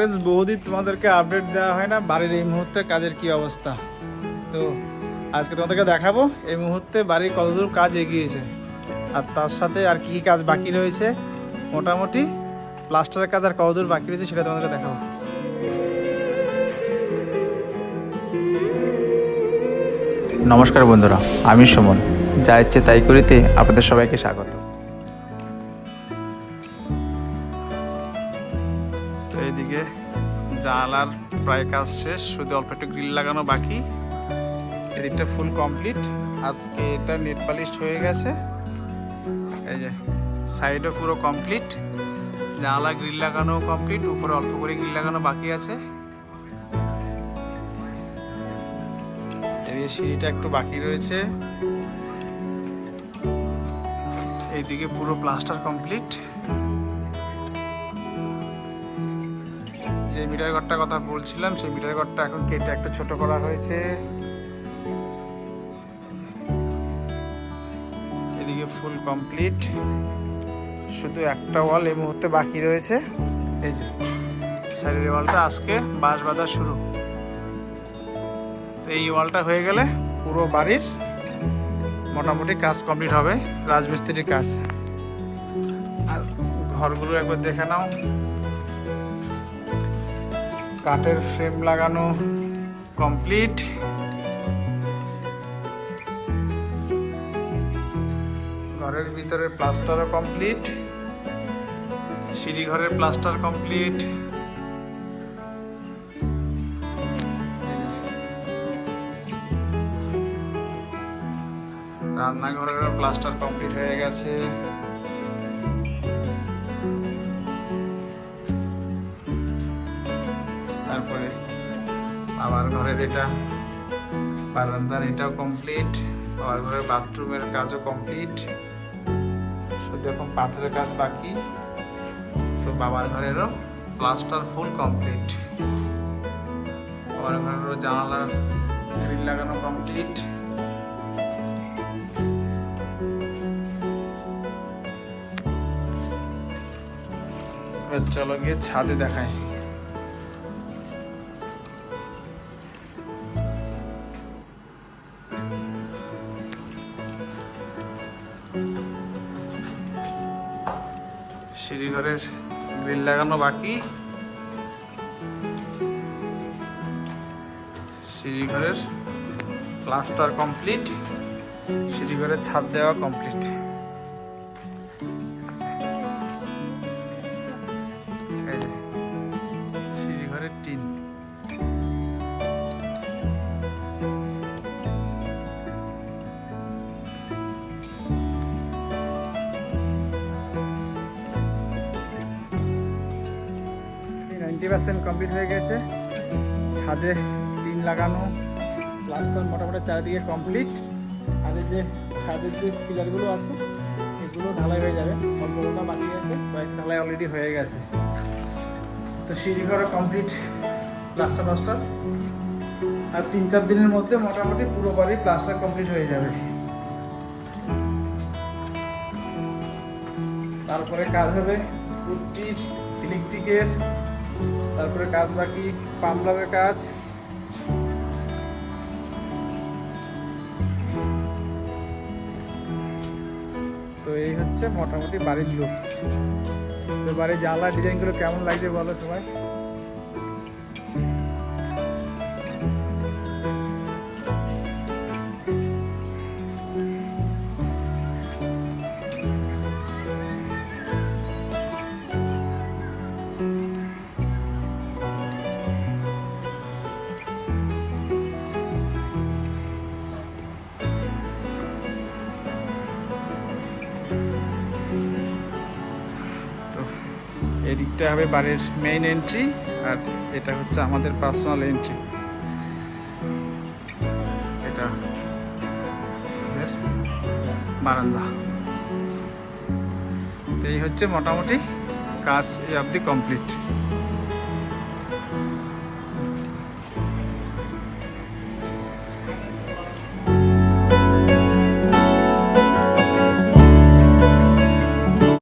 Friends বহুদিন তোমাদেরকে update দেওয়া হয় না। বাড়ির এই মুহূর্তে কাজের কি অবস্থা? তো আজকে তোমাদেরকে দেখাবো এই মুহূর্তে বাড়ির কতদূর কাজ এগিয়েছে আর তার সাথে আর কি কাজ বাকি রয়েছে? মোটামুটি প্লাস্টারের কাজ আর কতদূর বাকি রয়েছে সেটা তোমাদেরকে দেখাবো। নমস্কার বন্ধুরা, আমি সুমন। যা ইচ্ছে তাই করিতে আপনাদের সবাইকে স্বাগত। জানালার প্রায় কাজ শেষ, শুধু অল্প একটু গ্রিল লাগানো বাকি। এদিকটা ফুল কমপ্লিট। আজকে এটা নেট পালিশ হয়ে গেছে। এই যে, সাইডও পুরো কমপ্লিট। জানালা গ্রিল লাগানো কমপ্লিট, উপরে অল্প করে গ্রিল লাগানো বাকি আছে। এদিকে সিঁড়িটা একটু বাকি রয়েছে। এইদিকে পুরো প্লাস্টার কমপ্লিট। যে মিটার ঘরটার কথা বলছিলাম, সেই মিটার ঘরটা এখন কেটে একটা ছোট করা হয়েছে। এদিকে ফুল কমপ্লিট শুধু একটা ওয়াল এই মুহূর্তে বাকি রয়েছে। এই যে, সাইডের ওয়ালটা আজকে বাঁশ বাঁধা শুরু। তো এই ওয়ালটা হয়ে গেলে পুরো বাড়ির মোটামুটি কাজ কমপ্লিট হবে, রাজমিস্ত্রির কাজ। আর ঘরগুলো একবার দেখে নাও। কাঠের ফ্রেম লাগানো কমপ্লিট ঘরের ভিতরে প্লাস্টারও কমপ্লিট সিঁড়ি ঘরের প্লাস্টার কমপ্লিট রান্নাঘরের প্লাস্টার কমপ্লিট হয়ে গেছে। বাবার ঘরের এটা, বারান্দার এটাও কমপ্লিট বাবার ঘরের বাথরুমের কাজও কমপ্লিট শুধু এখন পাথরের কাজ বাকি, তো বাবার ঘরেরও প্লাস্টার ফুল কমপ্লিট বাবার ঘরেরও জানালার গ্রিল লাগানো কমপ্লিট চলো গিয়ে ছাদে দেখাই। সিঁড়িঘরের গ্রিল লাগানো বাকি। সিঁড়িঘরের প্লাস্টার কমপ্লিট। সিঁড়িঘরের ছাদ দেওয়া কমপ্লিট। নাইনটি পার্সেন্ট কমপ্লিট হয়ে গেছে। ছাদে টিন লাগানো, প্লাস্টার মোটামুটি চারিদিকে কমপ্লিট। আর এই যে ছাদের যে পিলারগুলো আছে, এগুলো ঢালাই হয়ে যাবে। অল্প বাকি আছে, কয়েক ঢালাই অলরেডি হয়ে গেছে। তো সিঁড়ি ঘরও কমপ্লিট, প্লাস্টার প্লাস্টার আর তিন চার দিনের মধ্যে মোটামুটি পুরো বাড়ি প্লাস্টার কমপ্লিট হয়ে যাবে। তারপরে কাজ হবে ইলেকট্রিকের তারপরে কাজ বাকি পামলারের কাজ। তো এই হচ্ছে মোটামুটি বাড়ির লোক তো বাড়ির জানলা ডিজাইনগুলো কেমন লাগছে বলো সবাই এদিকটা হবে বাড়ির মেইন এন্ট্রি আর এটা হচ্ছে আমাদের পার্সোনাল এন্ট্রি এটা বারান্দা। এই হচ্ছে মোটামুটি কাজ এই অবধি কমপ্লিট